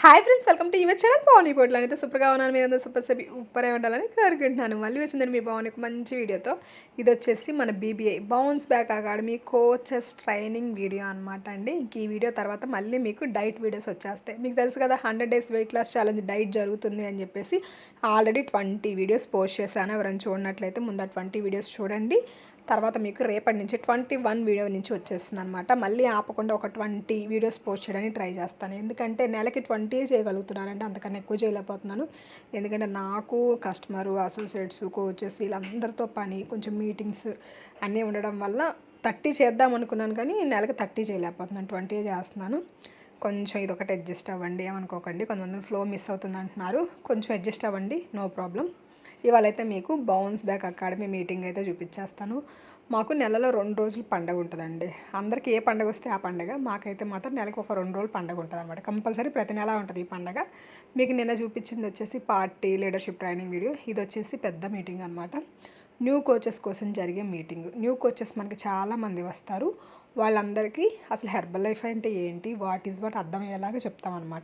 Hi friends welcome to your channel పవని పోట్లు అయితే సూపర్గా ఉన్నాను మీరు అందరూ సూపర్ సబి ఉప్పరే ఉండాలని కోరుకుంటున్నాను మళ్ళీ వచ్చిందండి మీ పవన్ ఒక మంచి వీడియోతో ఇది వచ్చేసి మన BBI bounce back academy coaches training video అనమాట అండి ఇంక ఈ వీడియో తర్వాత మళ్ళీ మీకు డైట్ వీడియోస్ వచ్చేస్తాయి మీకు తెలుసు కదా hundred days weight loss challenge diet జరుగుతుంది అని చెప్పేసి ఆల్రెడీ ట్వంటీ వీడియోస్ పోస్ట్ చేశాను ఎవరైనా చూడనట్లయితే ముందు ఆ ట్వంటీ వీడియోస్ చూడండి తర్వాత మీకు రేపటి నుంచి ట్వంటీ వన్ వీడియో నుంచి వచ్చేస్తుంది అనమాట మళ్ళీ ఆపకుండా ఒక ట్వంటీ వీడియోస్ పోస్ట్ చేయడానికి ట్రై చేస్తాను. ఎందుకంటే నెలకి ట్వంటీ చేయగలుగుతున్నానంటే అంతకన్నా ఎక్కువ చేయలేకపోతున్నాను. ఎందుకంటే నాకు కస్టమరు అసోసియేట్స్ కోచెస్ వీళ్ళందరితో పని కొంచెం మీటింగ్స్ అన్నీ ఉండడం వల్ల థర్టీ చేద్దాం అనుకున్నాను కానీ నెలకి థర్టీ చేయలేకపోతున్నాను. ట్వంటీ చేస్తున్నాను. కొంచెం ఇది అడ్జస్ట్ అవ్వండి ఏమనుకోకండి. కొంతమంది ఫ్లో మిస్ అవుతుంది అంటున్నారు. కొంచెం అడ్జస్ట్ అవ్వండి నో ప్రాబ్లం. ఇవాళ అయితే మీకు బౌన్స్ బ్యాక్ అకాడమీ మీటింగ్ అయితే చూపించేస్తాను. మాకు నెలలో రెండు రోజులు పండగ ఉంటుందండి. అందరికీ ఏ పండగ వస్తే ఆ పండగ మాకైతే మాత్రం నెలకు ఒక రెండు రోజులు పండగ ఉంటుంది అనమాట కంపల్సరీ ప్రతి నెల ఉంటుంది ఈ పండగ. మీకు నిన్న చూపించింది వచ్చేసి పార్టీ లీడర్షిప్ ట్రైనింగ్ వీడియో ఇది వచ్చేసి పెద్ద మీటింగ్ అనమాట న్యూ కోచెస్ కోసం జరిగే మీటింగ్ న్యూ కోచెస్ మనకి చాలామంది వస్తారు. వాళ్ళందరికీ అసలు హెర్బల్ లైఫ్ అంటే ఏంటి? What is what? అర్థమయ్యేలాగా చెప్తామన్నమాట.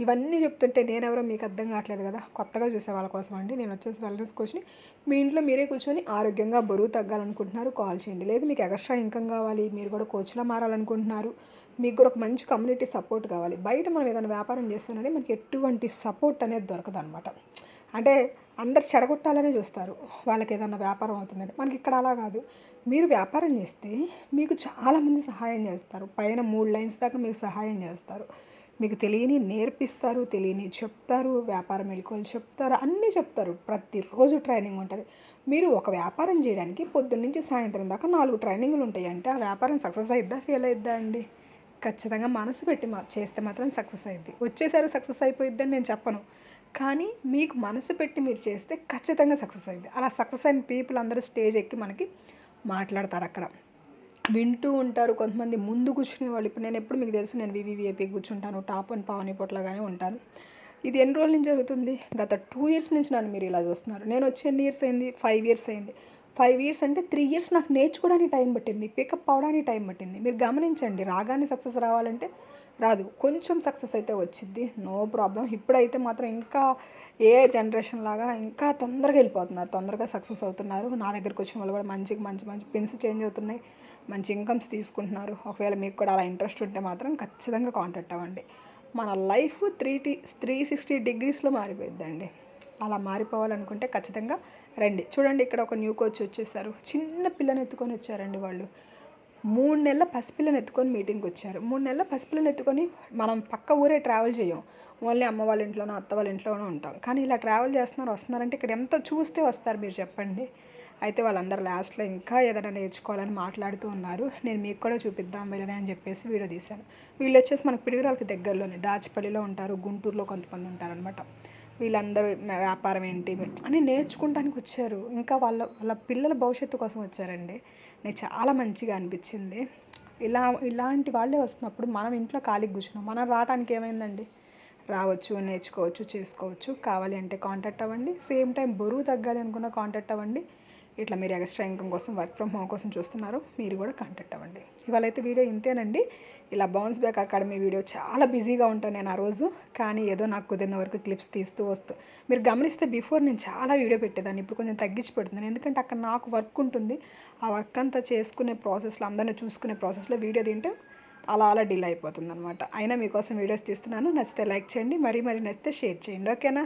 ఇవన్నీ చెప్తుంటే నేనెవరో మీకు అర్థం కావట్లేదు కదా? కొత్తగా చూసే వాళ్ళ కోసం అండి. నేను వచ్చేసి వెల్నెస్ కోచ్ని మీ ఇంట్లో మీరే కూర్చొని ఆరోగ్యంగా బరువు తగ్గాలనుకుంటున్నారు. కాల్ చేయండి. లేదు మీకు ఎక్స్ట్రా ఇన్కమ్ కావాలి మీరు కూడా కోచ్లా మారాలనుకుంటున్నారు. మీకు కూడా ఒక మంచి కమ్యూనిటీ సపోర్ట్ కావాలి. బయట మనం ఏదైనా వ్యాపారం చేస్తానంటే మనకి ఎటువంటి సపోర్ట్ అనేది దొరకదు అనమాట అంటే అందరు చెడగొట్టాలనే చూస్తారు. వాళ్ళకి ఏదైనా వ్యాపారం అవుతుందంటే. మనకి ఇక్కడ అలా కాదు. మీరు వ్యాపారం చేస్తే మీకు చాలామంది సహాయం చేస్తారు. పైన మూడు లైన్స్ దాకా మీకు సహాయం చేస్తారు. మీకు తెలియని నేర్పిస్తారు తెలియని చెప్తారు వ్యాపారం మెలకువలు చెప్తారు అన్నీ చెప్తారు. ప్రతిరోజు ట్రైనింగ్ ఉంటుంది. మీరు ఒక వ్యాపారం చేయడానికి పొద్దున్న నుంచి సాయంత్రం దాకా నాలుగు ట్రైనింగ్లు ఉంటాయి అంటే ఆ వ్యాపారం సక్సెస్ అయిద్దా ఫెయిల్ అయిద్దా అండి? ఖచ్చితంగా మనసు పెట్టి మా చేస్తే మాత్రం సక్సెస్ అయింది వచ్చేసారి సక్సెస్ అయిపోయిద్దని నేను చెప్పను. కానీ మీకు మనసు పెట్టి మీరు చేస్తే ఖచ్చితంగా సక్సెస్ అయింది. అలా సక్సెస్ అయిన పీపుల్ అందరూ స్టేజ్ ఎక్కి మనకి మాట్లాడతారు అక్కడ. వింటూ ఉంటారు కొంతమంది ముందు కూర్చునే వాళ్ళు. ఇప్పుడు నేను ఎప్పుడు మీకు తెలుసు నేను వివివిఐపీ కూర్చుంటాను టాప్ అండ్ పావని పొట్లగానే ఉంటాను. ఇది ఎన్ని రోజుల నుంచి జరుగుతుంది? గత టూ ఇయర్స్ నుంచి నన్ను మీరు ఇలా చూస్తున్నారు. నేను వచ్చి ఎన్ని ఇయర్స్ అయింది? ఫైవ్ ఇయర్స్ అయింది. ఫైవ్ ఇయర్స్ అంటే త్రీ ఇయర్స్ నాకు నేర్చుకోవడానికి టైం పట్టింది పికప్ అవడానికి టైం పట్టింది. మీరు గమనించండి రాగానే సక్సెస్ రావాలంటే రాదు కొంచెం సక్సెస్ అయితే వచ్చింది నో ప్రాబ్లం. ఇప్పుడైతే మాత్రం ఇంకా ఏ జనరేషన్ లాగా ఇంకా తొందరగా వెళ్ళిపోతున్నారు తొందరగా సక్సెస్ అవుతున్నారు. నా దగ్గరకు వచ్చిన వాళ్ళు కూడా మంచిగా మంచి మంచి పిన్స్ చేంజ్ అవుతున్నాయి మంచి ఇన్కమ్స్ తీసుకుంటున్నారు. ఒకవేళ మీకు కూడా అలా ఇంట్రెస్ట్ ఉంటే మాత్రం ఖచ్చితంగా కాంటాక్ట్ అవ్వండి. మన life three T three sixty డిగ్రీస్లో మారిపోయిద్దండి. అలా మారిపోవాలనుకుంటే ఖచ్చితంగా రండి. చూడండి ఇక్కడ ఒక న్యూ కోచ్ వచ్చేసారు. చిన్న పిల్లని ఎత్తుకొని వచ్చారండి వాళ్ళు. మూడు నెలల పసిపిల్లని ఎత్తుకొని మీటింగ్కి వచ్చారు. మూడు నెలల పసిపిల్లని ఎత్తుకొని మనం పక్క ఊరే ట్రావెల్ చేయం. ఓన్లీ అమ్మ వాళ్ళ ఇంట్లోనో అత్త వాళ్ళ ఇంట్లోనో ఉంటాం. కానీ ఇలా ట్రావెల్ చేస్తున్నారు వస్తున్నారంటే ఇక్కడ ఎంత చూస్తే వస్తారు మీరు చెప్పండి. అయితే వాళ్ళందరూ లాస్ట్లో ఇంకా ఏదైనా నేర్చుకోవాలని మాట్లాడుతూ ఉన్నారు. నేను మీకు కూడా చూపిద్దాం వెళ్ళని అని చెప్పేసి వీడియో తీశాను. వీళ్ళు వచ్చేసి మనకి పిడుగురాలకి దగ్గరలోనే దాచిపల్లిలో ఉంటారు గుంటూరులో కొంతమంది ఉంటారనమాట వీళ్ళందరూ వ్యాపారం ఏంటి? అని నేర్చుకుంటానికి వచ్చారు. ఇంకా వాళ్ళ వాళ్ళ పిల్లల భవిష్యత్తు కోసం వచ్చారండి. నాకు చాలా మంచిగా అనిపించింది. ఇలా ఇలాంటి వాళ్ళే వస్తున్నప్పుడు మనం ఇంట్లో ఖాళీకి కూర్చున్నాం. మనం రావడానికి ఏమైందండి? రావచ్చు నేర్చుకోవచ్చు చేసుకోవచ్చు. కావాలి అంటే కాంటాక్ట్ అవ్వండి. సేమ్ టైం బరువు తగ్గాలి అనుకున్న కాంటాక్ట్ అవ్వండి. ఇట్లా మీరు ఎక్స్ట్రా ఇన్కమ్ కోసం వర్క్ ఫ్రమ్ హోమ్ కోసం చూస్తున్నారు మీరు కూడా కాంటాక్ట్ అవ్వండి. ఇవాళ అయితే వీడియో ఇంతేనండి. ఇలా బౌన్స్ బ్యాక్ అకాడమీ వీడియో చాలా బిజీగా ఉంటాను నేను ఆ రోజు కానీ ఏదో నాకు కుదిరిన వరకు క్లిప్స్ తీస్తూ వస్తూ. మీరు గమనిస్తే బిఫోర్ నేను చాలా వీడియో పెట్టేదాన్ని ఇప్పుడు కొంచెం తగ్గించి పెడుతున్నాను. ఎందుకంటే అక్కడ నాకు వర్క్ ఉంటుంది. ఆ వర్క్ అంతా చేసుకునే ప్రాసెస్లో అందరిని చూసుకునే ప్రాసెస్లో వీడియో తింటే అలా అలా డిలే అయిపోతుంది అనమాట అయినా మీకోసం వీడియోస్ తీస్తున్నాను. నచ్చితే లైక్ చేయండి మరీ మరీ నచ్చితే షేర్ చేయండి. ఓకేనా?